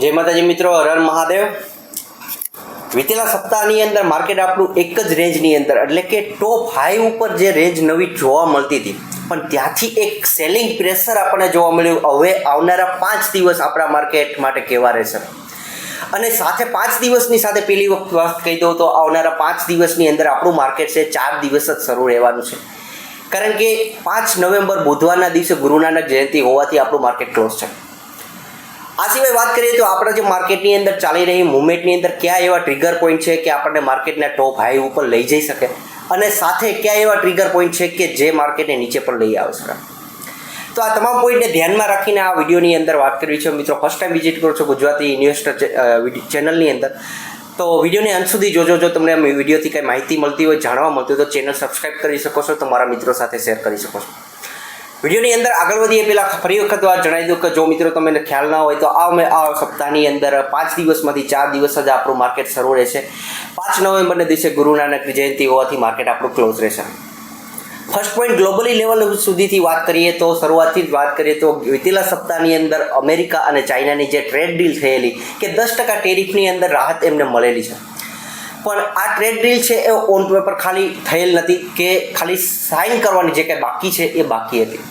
જય માતાજી મિત્રો હરણ મહાદેવ. વીતેલા સપ્તાહની અંદર માર્કેટ આપણું એક જ રેન્જની અંદર, એટલે કે ટોપ હાઈ ઉપર જે રેન્જ નવી જોવા મળતી હતી. પણ ત્યાંથી એક સેલિંગ પ્રેશર આપણને જોવા મળ્યું. હવે આવનારા પાંચ દિવસ આપણા માર્કેટ માટે કેવા રહેશે? અને સાથે પાંચ દિવસની સાથે પેલી વખત વાત કહી દઉં તો આવનારા પાંચ દિવસની અંદર આપણું માર્કેટ છે ચાર દિવસ જ શરૂ રહેવાનું છે. કારણ કે પાંચ નવેમ્બર બુધવારના દિવસે ગુરુનાનક જયંતી જયંતિ હોવાથી આપણું માર્કેટ ક્લોઝ છે. આ સિવાય વાત કરીએ તો આપણા જે માર્કેટની અંદર ચાલી રહી મુવમેન્ટની અંદર કયા એવા ટ્રિગર પોઈન્ટ છે કે આપણને માર્કેટના ટોપ હાઈ ઉપર લઈ જઈ શકે? અને સાથે કયા એવા ટ્રિગર પોઈન્ટ છે કે જે માર્કેટને નીચે પણ લઈ આવી શકે? તો આ તમામ પોઈન્ટને ધ્યાનમાં રાખીને આ વિડીયોની અંદર વાત કરવી છે. મિત્રો ફર્સ્ટ ટાઈમ વિઝિટ કરો છો ગુજરાતી ઇન્વેસ્ટર ચેનલની અંદર, તો વિડીયોને અંત સુધી જોજો. જો તમને વિડીયોથી કંઈ માહિતી મળતી હોય, જાણવા મળતી હોય, તો ચેનલ સબસ્ક્રાઈબ કરી શકો છો તમારા મિત્રો સાથે શેર કરી શકો છો. વિડીયોની અંદર આગળ વધીએ. પહેલાં ફરી વખત વાત જણાવી દઉં કે જો મિત્રો તમને ખ્યાલ ના હોય તો આ અમે આ સપ્તાહની અંદર પાંચ દિવસમાંથી ચાર દિવસ જ આપણું માર્કેટ શરૂ રહેશે પાંચ નવેમ્બરના દિવસે ગુરુ નાનક જયંતિ હોવાથી માર્કેટ આપણું ક્લોઝ રહેશે ફર્સ્ટ પોઈન્ટ ગ્લોબલી લેવલ સુધીથી વાત કરીએ તો શરૂઆતથી જ વાત કરીએ તો વીતેલા સપ્તાહની અંદર અમેરિકા અને ચાઇનાની જે ટ્રેડ ડીલ થયેલી કે દસ ટકા ટેરિફની અંદર રાહત એમને મળેલી છે. પણ આ ટ્રેડ ડીલ છે એ ઓન પેપર ખાલી થયેલ નથી કે ખાલી સાઇન કરવાની જે કંઈ બાકી છે એ બાકી હતી.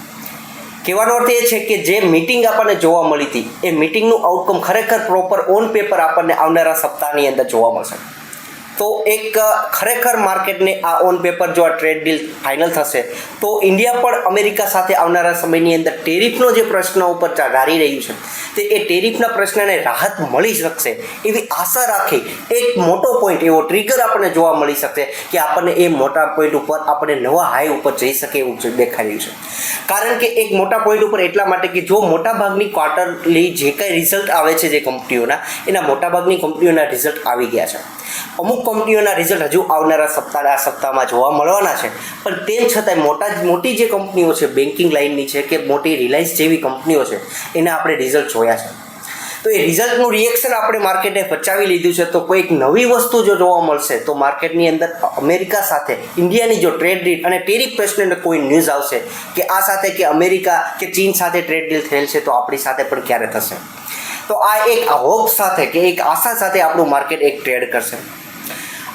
કહેવાનો અર્થ એ છે કે જે મિટિંગ આપણને જોવા મળી હતી, એ મિટિંગનું આઉટકમ ખરેખર પ્રોપર ઓન પેપર આપણને આવનારા સપ્તાહની અંદર જોવા મળશે. તો એક ખરેખર માર્કેટને આ ઓન પેપર જો આ ટ્રેડ ડીલ ફાઇનલ થશે, તો ઇન્ડિયા પણ અમેરિકા સાથે આવનારા સમયની અંદર ટેરિફનો જે પ્રશ્ન ઉપર ધારી રહ્યું છે, તે એ ટેરિફના પ્રશ્નને રાહત મળી શકશે એવી આશા રાખી એક મોટો પોઈન્ટ એવો ટ્રિગર આપણને જોવા મળી શકશે કે આપણને એ મોટા પોઈન્ટ ઉપર આપણે નવા હાઈ ઉપર જઈ શકે એવું દેખાઈ રહ્યું છે. કારણ કે એક મોટા પોઈન્ટ ઉપર એટલા માટે કે જો મોટાભાગની ક્વાર્ટરલી જે કંઈ રિઝલ્ટ આવે છે જે કંપનીઓના, એના મોટાભાગની કંપનીઓના રિઝલ્ટ આવી ગયા છે. અમુક કંપનીઓના રિઝલ્ટ હજુ આવનારા સપ્તાહ આ સપ્તાહમાં જોવા મળવાના છે. પણ તેમ છતાંય મોટા મોટી જે કંપનીઓ છે બેન્કિંગ લાઇનની છે કે મોટી રિલાયન્સ જેવી કંપનીઓ છે, એના આપણે રિઝલ્ટ જોયા છે. તો એ રિઝલ્ટનું રિએક્શન આપણે માર્કેટે બચાવી લીધું છે. તો કોઈક નવી વસ્તુ જો જોવા મળશે, તો માર્કેટની અંદર અમેરિકા સાથે, ઇન્ડિયાની જો ટ્રેડ ડીલ અને ટેરિફ પ્રશ્નને કોઈ ન્યૂઝ આવશે કે આ સાથે કે અમેરિકા કે ચીન સાથે ટ્રેડ ડીલ થયેલ છે, તો આપણી સાથે પણ ક્યારે થશે? તો આ એક હોપ સાથે કે એક આશા સાથે આપણું માર્કેટ એક ટ્રેડ કરશે.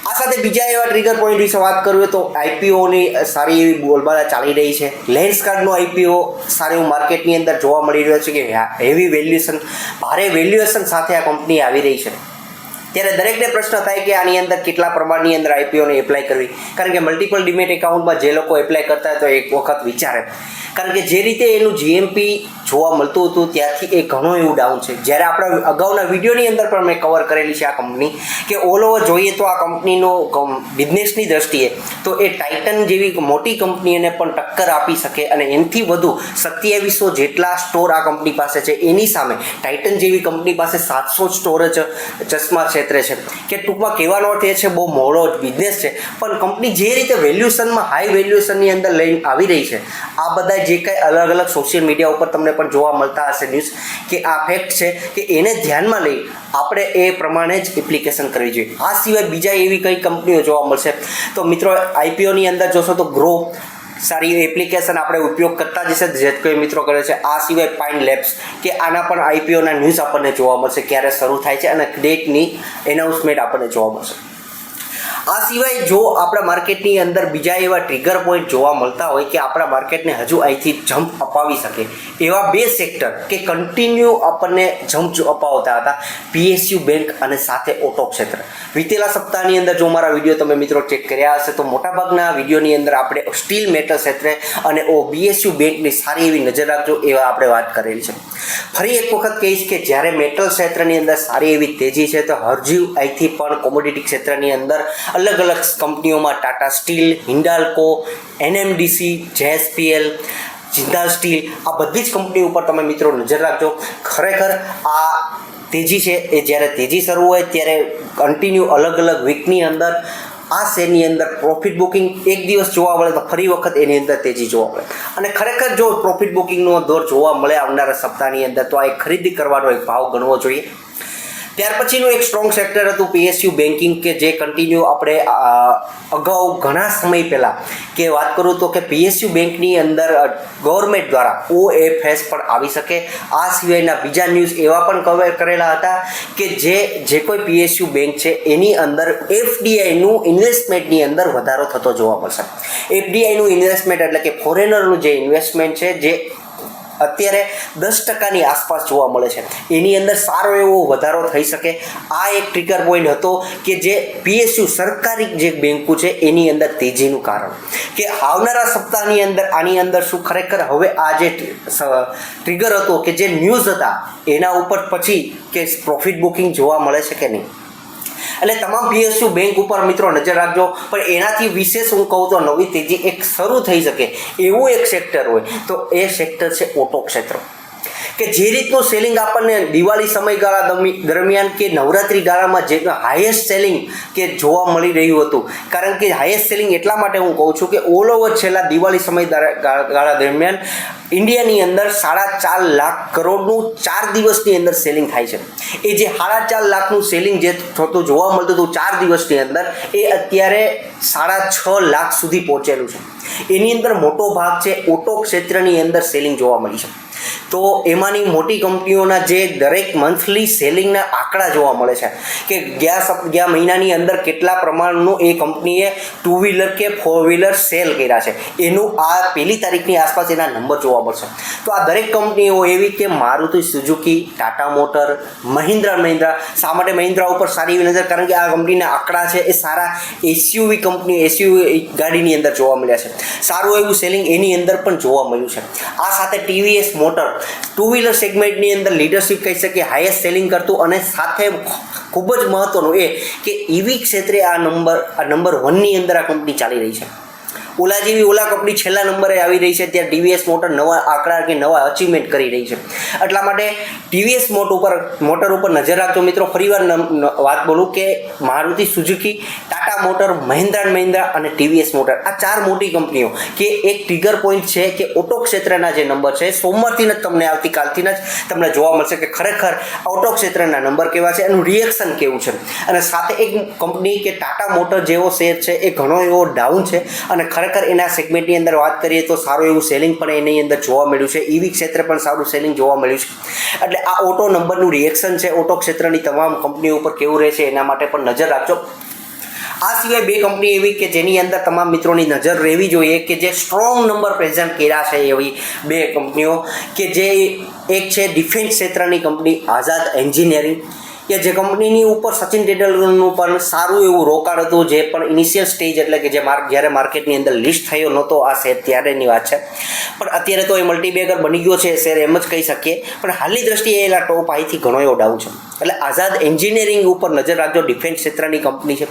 આ સાથે બીજા એવા ટ્રિગર પોઈન્ટ વિશે વાત કરીએ તો આઈપીઓની સારી એવી બોલબાલા ચાલી રહી છે. લેન્સ કાર્ડનો આઈપીઓ સારી એવું માર્કેટની અંદર જોવા મળી રહ્યો છે કે હેવી વેલ્યુએશન ભારે વેલ્યુએશન સાથે આ કંપની આવી રહી છે. ત્યારે દરેકને પ્રશ્ન થાય કે આની અંદર કેટલા પ્રમાણની અંદર આઈપીઓને એપ્લાય કરવી. કારણ કે મલ્ટિપલ ડિમેટ એકાઉન્ટમાં જે લોકો એપ્લાય કરતા હોય તો એક વખત વિચારે. કારણ કે જે રીતે એનું જીએમપી જોવા મળતું હતું ત્યારથી એ ઘણું એવું ડાઉન છે. જ્યારે આપણા અગાઉના વિડીયોની અંદર પણ મેં કવર કરેલી છે આ કંપની કે ઓલ ઓવર જોઈએ તો આ કંપનીનો બિઝનેસની દ્રષ્ટિએ તો એ ટાઇટન જેવી મોટી કંપનીને પણ ટક્કર આપી શકે અને એનાથી વધુ સત્યાવીસો જેટલા સ્ટોર આ કંપની પાસે છે. એની સામે ટાઇટન જેવી કંપની પાસે સાતસો સ્ટોર જ ચશ્મા ક્ષેત્રે છે. કે ટૂંકમાં કહેવાનો અર્થ એ છે, બહુ મોડો બિઝનેસ છે. પણ કંપની જે રીતે વેલ્યુએશનમાં હાઈ વેલ્યુએશનની અંદર લઈને આવી રહી છે, આ બધા જે કંઈ અલગ અલગ સોશિયલ મીડિયા ઉપર તમને પણ જોવા મળતા હશે ન્યૂઝ કે આ ફેક્ટ છે કે એને ધ્યાનમાં લઈ આપણે એ પ્રમાણે જ એપ્લિકેશન કરવી જોઈએ. આ સિવાય બીજા એવી કઈ કંપનીઓ જોવા મળશે? તો મિત્રો આઈપીઓની અંદર જોશો તો ગ્રો સારી એપ્લિકેશન આપણે ઉપયોગ કરતા જ હશે. જે કોઈ મિત્રો કરે છે, આ સિવાય પાઇન લેબ્સ કે આના પણ આઈપીઓના ન્યૂઝ આપણને જોવા મળશે ક્યારે શરૂ થાય છે અને ડેટની એનાઉન્સમેન્ટ આપણને જોવા મળશે. આ સિવાય જો આપણા માર્કેટની અંદર બીજા એવા ટ્રિગર પોઈન્ટ જોવા મળતા હોય કે આપણા માર્કેટને હજુ અહીંથી જમ્પ અપાવી શકે એવા બે સેક્ટર કે કન્ટિન્યુ આપણને જમ્પ અપાવતા હતા. પીએસયુ બેંક અને સાથે ઓટો ક્ષેત્ર. વીતેલા સપ્તાહની અંદર જો મારા વીડિયો તમે મિત્રો ચેક કર્યા હશે તો મોટાભાગના વિડીયોની અંદર આપણે સ્ટીલ મેટલ ક્ષેત્રે અને ઓ બીએસયુ બેંકની સારી એવી નજર રાખજો એવા આપણે વાત કરેલી છે. ફરી એક વખત કહીશ કે જ્યારે મેટલ ક્ષેત્રની અંદર સારી એવી તેજી છે તો હરજીવ અહીંથી પણ કોમોડિટી ક્ષેત્રની અંદર અલગ અલગ કંપનીઓમાં Tata steel Hindalco NMDC JSPL Jindal steel, આ બધી જ કંપની ઉપર તમે મિત્રો નજર રાખજો. ખરેખર આ તેજી છે, એ જ્યારે તેજી શરૂ હોય ત્યારે કન્ટિન્યુ અલગ અલગ વીકની અંદર આ શેરની અંદર પ્રોફિટ બુકિંગ એક દિવસ જોવા મળે તો ફરી વખત એની અંદર તેજી જોવા મળે. અને ખરેખર જો પ્રોફિટ બુકિંગનો દોર જોવા મળે આવનારા સપ્તાહની અંદર, તો આ એક ખરીદી કરવાનો એક ભાવ ગણવો જોઈએ. ત્યાર પછીનું એક સ્ટ્રોંગ સેક્ટર હતું પીએસયુ બેન્કિંગ કે જે કન્ટિન્યુ આપણે અગાઉ ઘણા સમય પહેલાં કે વાત કરું તો કે પીએસયુ બેંકની અંદર ગવર્મેન્ટ દ્વારા ઓએફએસ પણ આવી શકે. આ સિવાયના બીજા ન્યૂઝ એવા પણ કવર કરેલા હતા કે જે જે કોઈ પીએસયુ બેંક છે એની અંદર એફડીઆઈનું ઇન્વેસ્ટમેન્ટની અંદર વધારો થતો જોવા મળશે. એફડીઆઈનું ઇન્વેસ્ટમેન્ટ એટલે કે ફોરેનરનું જે ઇન્વેસ્ટમેન્ટ છે, જે અત્યારે દસ ટકાની આસપાસ જોવા મળે છે. એની અંદર સારો એવો વધારો થઈ શકે. આ એક ટ્રિગર પોઈન્ટ હતો કે જે પીએસયુ સરકારી જે બેન્કો છે, એની અંદર તેજીનું કારણ. કે આવનારા સપ્તાહની અંદર આની અંદર શું ખરેખર હવે આ જે ટ્રિગર હતો કે જે ન્યૂઝ હતા, એના ઉપર પછી કે પ્રોફિટ બુકિંગ જોવા મળે છે કે નહીં? એટલે તમામ પીએસયુ બેંક ઉપર મિત્રો નજર રાખજો. પણ એનાથી વિશેષ હું કહું તો નવી તેજી એક શરૂ થઈ શકે એવું એક સેક્ટર હોય. તો એ સેક્ટર છે ઓટો ક્ષેત્ર. કે જે રીતનું સેલિંગ આપણને દિવાળી સમયગાળા દરમિ- દરમિયાન કે નવરાત્રી ગાળામાં જે હાઈએસ્ટ સેલિંગ કે જોવા મળી રહ્યું હતું. કારણ કે હાઈએસ્ટ સેલિંગ એટલા માટે હું કહું છું કે ઓલ ઓવર છેલ્લા દિવાળી સમય ગાળા દરમિયાન ઇન્ડિયાની અંદર સાડા ચાર લાખ કરોડનું ચાર દિવસની અંદર સેલિંગ થાય છે. એ જે સાડા ચાર લાખનું સેલિંગ જે થતું જોવા મળતું હતું ચાર દિવસની અંદર, એ અત્યારે સાડા છ લાખ સુધી પહોંચેલું છે. એની અંદર મોટો ભાગ છે ઓટો ક્ષેત્રની અંદર સેલિંગ જોવા મળી છે. તો એમાંની મોટી કંપનીઓના જે દરેક મંથલી સેલિંગના આંકડા જોવા મળે છે કે ગયા સપ, ગયા મહિનાની અંદર કેટલા પ્રમાણનું એ કંપનીએ ટુ વ્હીલર કે ફોર વ્હીલર સેલ કર્યા છે. એનું આ પહેલી તારીખની આસપાસ એના નંબર જોવા મળશે. તો આ દરેક કંપનીઓ એવી કે મારુતિ સુઝુકી, ટાટા મોટર, મહિન્દ્રા મહિન્દ્રા, શા માટે મહિન્દ્રા ઉપર સારી એવી નજર? કારણ કે આ કંપનીના આંકડા છે એ સારા એસયુવી કંપની એસયુવી ગાડીની અંદર જોવા મળ્યા છે. સારું એવું સેલિંગ એની અંદર પણ જોવા મળ્યું છે. આ સાથે ટીવીએસ મોટર ટુ વ્હીલર સેગમેન્ટની અંદર લીડરશિપ કહી શકીએ હાઈએસ્ટ સેલિંગ કરતું અને સાથે ખૂબ જ મહત્વનું એ કે ઈવી ક્ષેત્રે આ નંબર આ નંબર વનની અંદર આ કંપની ચાલી રહી છે. ઓલા જેવી ઓલા કંપની છેલ્લા નંબરે આવી રહી છે, ત્યાં ટીવીએસ મોટર નવા આંકડા કે નવા અચીવમેન્ટ કરી રહી છે. એટલા માટે ટીવીએસ મોટ ઉપર મોટર ઉપર નજર રાખજો મિત્રો. ફરીવાર વાત બોલું કે મારુતિ સુઝુકી ટાટા મોટર મહિન્દ્રા મહિન્દ્રા અને ટીવીએસ મોટર આ ચાર મોટી કંપનીઓ કે એક ટ્રિગર પોઈન્ટ છે કે ઓટો ક્ષેત્રના જે નંબર છે, સોમવારથી જ તમને આવતીકાલથી જ તમને જોવા મળશે કે ખરેખર ઓટો ક્ષેત્રના નંબર કેવા છે, એનું રિએક્શન કેવું છે. અને સાથે એક કંપની કે ટાટા મોટર જેવો શેર છે, એ ઘણો એવો ડાઉન છે અને ખરેખર એના સેગમેન્ટની અંદર વાત કરીએ તો સારું એવું સેલિંગ પણ એની અંદર જોવા મળ્યું છે. ઈવી ક્ષેત્રે પણ સારું સેલિંગ જોવા મળ્યું છે. એટલે આ ઓટો નંબરનું રિએક્શન છે. ઓટો ક્ષેત્રની તમામ કંપનીઓ ઉપર કેવું રહેશે એના માટે પણ નજર રાખજો. આ સિવાય બે કંપની એવી કે જેની અંદર તમામ મિત્રોની નજર રહેવી જોઈએ કે જે સ્ટ્રોંગ નંબર પ્રેઝન્ટ કર્યા છે એવી બે કંપનીઓ કે જે એક છે ડિફેન્સ ક્ષેત્રની કંપની આઝાદ એન્જિનિયરિંગ કે જે કંપનીની ઉપર સચિન તેંડુલકરનું પણ સારું એવું રોકાણ હતું, જે પણ ઇનિશિયલ સ્ટેજ એટલે કે જે માર્ક, જ્યારે માર્કેટની અંદર લિસ્ટ થયો નહોતો આ શેર ત્યારેની વાત છે. પણ અત્યારે તો એ મલ્ટીબેગર બની ગયો છે શેર એમ જ કહી શકીએ. પણ હાલની દ્રષ્ટિએ એના ટોપ અહીંથી ઘણો એવો ડાઉન છે. એટલે આઝાદ એન્જિનિયરિંગ ઉપર નજર રાખજો ડિફેન્સ ક્ષેત્રની કંપની છે.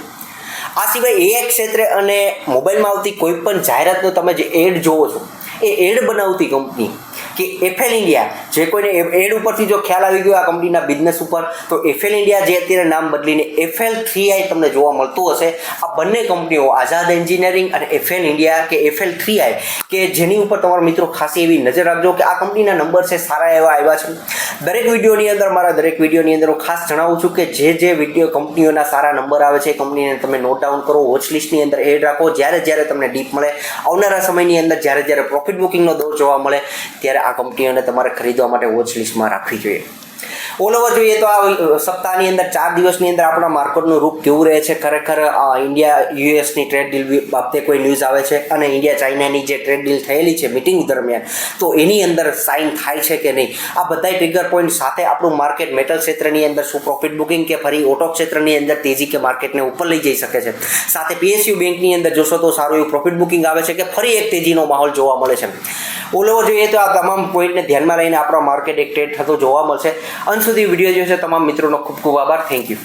આ સિવાય એ ક્ષેત્રે અને મોબાઈલમાં આવતી કોઈ પણ જાહેરાતનો તમે જે એડ જોવો છો, એ એડ બનાવતી કંપની કે એફએલ ઇન્ડિયા જે કોઈને એડ ઉપરથી જો ખ્યાલ આવી ગયો આ કંપનીના બિઝનેસ ઉપર, તો એફએલ ઇન્ડિયા જે અત્યારે નામ બદલીને એફએલ થ્રી આઈ તમને જોવા મળતું હશે. આ બંને કંપનીઓ આઝાદ એન્જિનિયરિંગ અને એફએલ ઇન્ડિયા કે એફએલ થ્રી આઈ કે જેની ઉપર તમારા મિત્રો ખાસી એવી નજર રાખજો કે આ કંપનીના નંબર છે સારા એવા આવ્યા છે. દરેક વિડીયોની અંદર, મારા દરેક વિડીયોની અંદર હું ખાસ જણાવું છું કે જે જે વીડિયો કંપનીઓના સારા નંબર આવે છે, એ કંપનીને તમે નોટ ડાઉન કરો વોચ અંદર એડ રાખો. જ્યારે જ્યારે તમને ડીપ મળે, આવનારા સમયની અંદર જ્યારે જ્યારે પ્રોફિટ બુકિંગનો દોર જોવા મળે, ત્યારે આ કંપનીઓને તમારે ખરીદવા માટે વોચ લિસ્ટમાં રાખવી જોઈએ. ઓલ ઓવર જોઈએ તો આ સપ્તાહની અંદર, ચાર દિવસની અંદર આપણા માર્કેટનું રૂપ કેવું રહે છે? ખરેખર ઇન્ડિયા યુએસની ટ્રેડ ડીલ બાબતે કોઈ ન્યૂઝ આવે છે? અને ઇન્ડિયા ચાઇનાની જે ટ્રેડ ડીલ થયેલી છે મિટિંગ દરમિયાન, તો એની અંદર સાઇન થાય છે કે નહીં? આ બધા ટ્રિગર પોઈન્ટ સાથે આપણું માર્કેટ મેટલ ક્ષેત્રની અંદર શું પ્રોફિટ બુકિંગ કે ફરી ઓટો ક્ષેત્રની અંદર તેજી કે માર્કેટને ઉપર લઈ જઈ શકે છે? સાથે પીએસયુ બેંકની અંદર જોશો તો સારું એવું પ્રોફિટ બુકિંગ આવે છે કે ફરી એક તેજીનો માહોલ જોવા મળે છે. ઓવર જોઈએ તો આ તમામ પોઈન્ટને ધ્યાનમાં લઈને આપણો માર્કેટ એક ટ્રેડ થતો જોવા મળશે. અંત સુધી વીડિયો જોશે તમામ મિત્રોનો ખૂબ ખૂબ આભાર. Thank you